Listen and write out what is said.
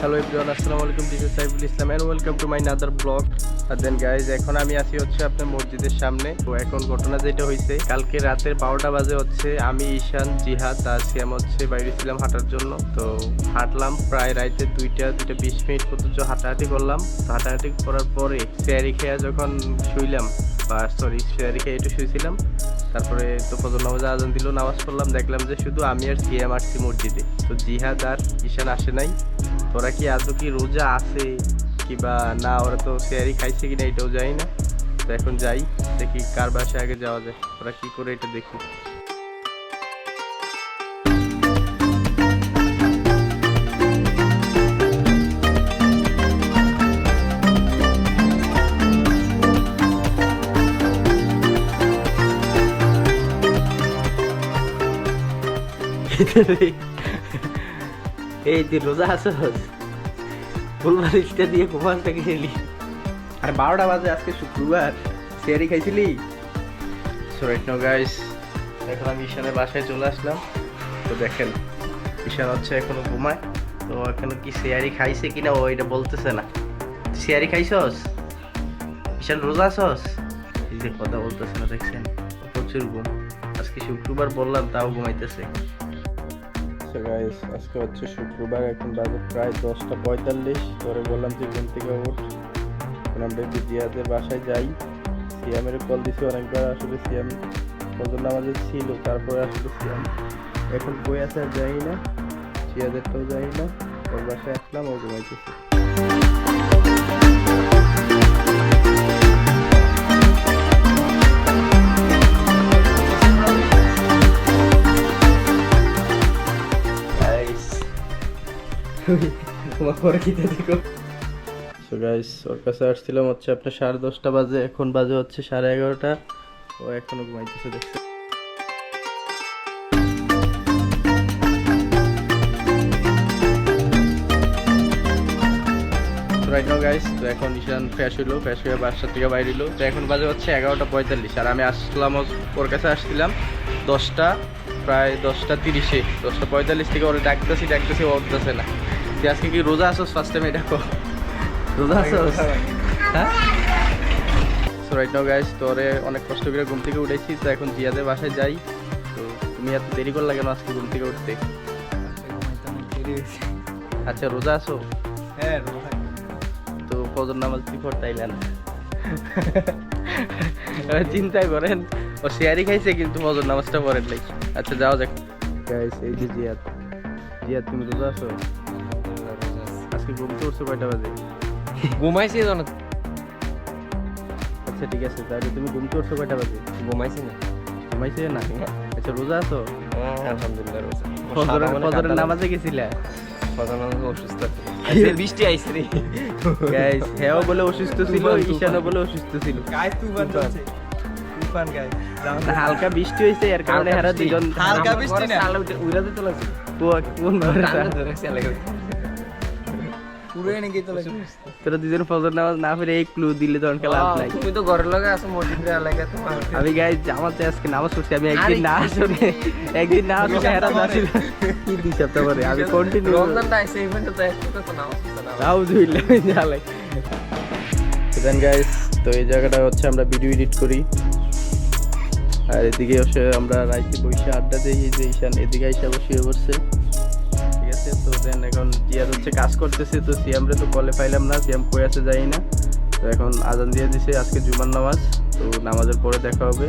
Hello everyone আসসালামু আলাইকুম this is Saiful Islam and welcome to my another blog R then guys এখন আমি আছি হচ্ছে আপনার মসজিদের সামনে। তো এখন ঘটনা যেটা হয়েছে কালকে রাতের বারোটা বাজে হচ্ছে আমি, ঈশান, জিহাদ আর সিয়াম হচ্ছে বাইরে ছিলাম হাঁটার জন্য। তো হাঁটলাম প্রায় রাইতে দুইটা দুইটা বিশ মিনিট পর্যন্ত হাঁটাহাঁটি করলাম। হাঁটাহাঁটি করার পরে চেয়ারি খেয়ে যখন শুইলাম, বা সরি চেয়ারি খেয়ে একটু শুয়েছিলাম তারপরে তো ফজর নামাজে আজান দিল, নামাজ পড়লাম, দেখলাম যে শুধু আমি আর সিয়াম আসছি মসজিদে। তো জিহাদ আর ঈশান আসে নাই। তোরা কি আদৌ কি রোজা আছে কিবা না, ওরা তো শেয়ারি খাইছে কিনা এটাও জানি না। তো এখন যাই, দেখি কার বাসায় আগে যাওয়া যায়, ওরা কি করে এটা দেখি। এই, তুই রোজা আছস ফুলবালিশটা দিয়ে ঘুমান থেকে গেলি আর বারোটা বাজে আজকে শুক্রবার। সিয়ারি খাইছিলি? সো রাইট নাও গাইস এখন আমি ঈশানের বাসায় চলে আসলাম। তো দেখেন ঈশান হচ্ছে এখনও ঘুমায়। তো এখনও কি সিয়ারি খাইছে কিনা ও এটা বলতেছে না। সিয়ারি খাইছস? ঈশান রোজা এই যে কথা বলতেছে না দেখছেন? প্রচুর ঘুম। আজকে শুক্রবার বললাম তাও ঘুমাইতেছে। সো গাইস আজকে হচ্ছে শুক্রবার, এখন বাজে প্রায় দশটা পঁয়তাল্লিশ। পরে বললাম যে ঘুম থেকে উঠ। এখন আমরা একটু জিয়াদের বাসায় যাই। সিয়ামের কল দিছি অনেকবার, আসলে সিয়াম জন্য আমাদের ছিল, তারপরে আসলে সিয়াম এখন বই আছে আর যাই না। জিয়াদেরটাও যাই না। ওর বাসায় আসলাম, ও ঘুমাইতেছে। তোমার পরে কিতে দেখো সো গাইস ওর কাছে আসছিলাম হচ্ছে আপনার সাড়ে দশটা বাজে, এখন বাজে হচ্ছে সাড়ে এগারোটা। ও এখনও ঘুমাইতেছে নাও গাইস এখন ঈশান ফ্রেশ হইল ফ্রেশ হয়ে বাসার থেকে বাইরে হইল। তো এখন বাজে হচ্ছে এগারোটা পঁয়তাল্লিশ, আর আমি আসলাম ওর কাছে আসছিলাম দশটা, প্রায় দশটা তিরিশে। দশটা পঁয়তাল্লিশ থেকে ওরা ডাকতেছি ডাকতেছি ও উঠতেছে না। আজকে কি রোজা আসোস ফার্স্ট টাইম এটা রোজা আসোস হ্যাঁ সো রাইট নাও গাইস তোরে অনেক কষ্ট করে ঘুম থেকে উঠেছি তো এখন জিয়াদের বাসায় যাই। তো তুমি এত দেরি করলা কেন আজকে ঘুম থেকে উঠতে? আচ্ছা রোজা আসো হ্যাঁ রোজা তো ফজর নামাজ কি পড়তাইলে না? চিন্তাই করেন ও শেয়ারি খাইছে কিন্তু ফজর নামাজটা পড়েন নাই। আচ্ছা যাও যাক। গাইস এই যে জিয়াদ। জিয়াদ তুমি রোজা আছো? আজকে ঘুম উঠছো কয়টা বাজে? ঘুমাইছি জন আচ্ছা ঠিক আছে তাহলে তুমি ঘুম উঠছো কয়টা বাজে? ঘুমাইছি না। ঘুমাইছে না? আচ্ছা রোজা আছো? আলহামদুলিল্লাহ রোজা। ফজরের ফজরের নামাজে গেছিলা? ফজর নামাজ অসুস্থ। আজকে বৃষ্টি আইছে রে। গাইস হেও বলে অসুস্থ ছিল বলে অসুস্থ ছিল। গায়ে তুফান চলছে। তুফান না, হালকা বৃষ্টি হয়েছে এর কারণে হারা দুজন হালকা বৃষ্টি না। উড়া দিতে লাগছে কোন- কোন তা? লাগে পুরো এনে গিয়ে চলে তোরা দুজন ফজর নামাজ না ফিরে এই ক্লু দিলে তো অনেক লাভ নাই তুমি তো ঘরের লগে আছো তোমার। আমি গাই জামাতে আজকে নামাজ পড়ছি আমি একদিন না আসলে একদিন না আসলে হেরা কি দুই সপ্তাহ পরে আমি কন্টিনিউ ইভেন্টে তো একটু তো নামাজ আউযুবিল্লাহ জালিক দেন গাইস তো এই জায়গাটা হচ্ছে আমরা ভিডিও এডিট করি। আর এদিকে বসে আমরা রাইতে বসে আড্ডা দিই এই যে ঈশান এদিকে এসে বসিয়ে বসছে ঠিক আছে, তো দেন এখন জিয়াদ হচ্ছে কাজ করতেছে, তো সিয়ামরে তো কলে পাইলাম না, সিয়াম কই আছে যাই না। তো এখন আজান দিয়ে দিছে, আজকে জুমার নামাজ, তো নামাজের পরে দেখা হবে।